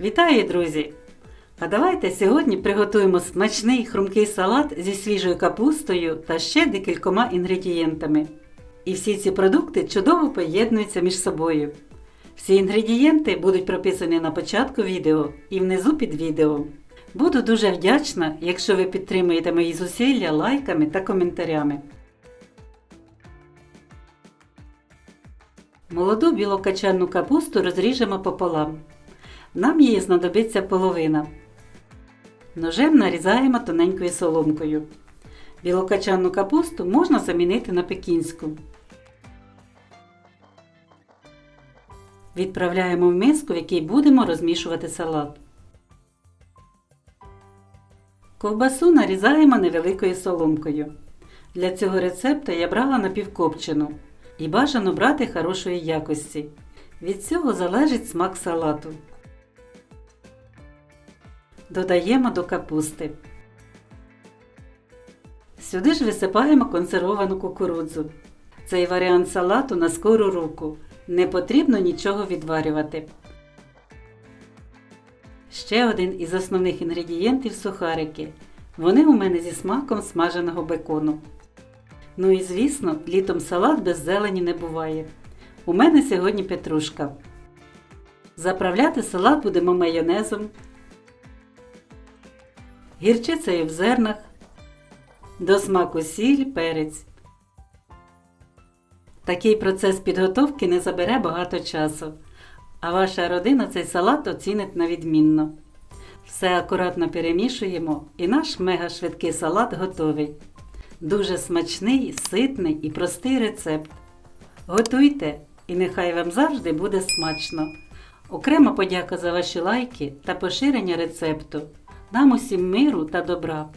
Вітаю, друзі! А давайте сьогодні приготуємо смачний хрумкий салат зі свіжою капустою та ще декількома інгредієнтами. І всі ці продукти чудово поєднуються між собою. Всі інгредієнти будуть прописані на початку відео і внизу під відео. Буду дуже вдячна, якщо ви підтримуєте мої зусилля лайками та коментарями. Молоду білокачанну капусту розріжемо пополам. Нам її знадобиться половина. Ножем нарізаємо тоненькою соломкою. Білокачанну капусту можна замінити на пекінську. Відправляємо в миску, в якій будемо розмішувати салат. Ковбасу нарізаємо невеликою соломкою. Для цього рецепту я брала напівкопчену і бажано брати хорошої якості. Від цього залежить смак салату. Додаємо до капусти. Сюди ж висипаємо консервовану кукурудзу. Цей варіант салату на скору руку. Не потрібно нічого відварювати. Ще один із основних інгредієнтів сухарики. Вони у мене зі смаком смаженого бекону. Ну і звісно, літом салат без зелені не буває. У мене сьогодні петрушка. Заправляти салат будемо майонезом, гірчицею в зернах, до смаку сіль, перець. Такий процес підготовки не забере багато часу, а ваша родина цей салат оцінить на відмінно. Все акуратно перемішуємо і наш мега швидкий салат готовий. Дуже смачний, ситний і простий рецепт. Готуйте і нехай вам завжди буде смачно. Окрема подяка за ваші лайки та поширення рецепту. Нам усім миру та добра.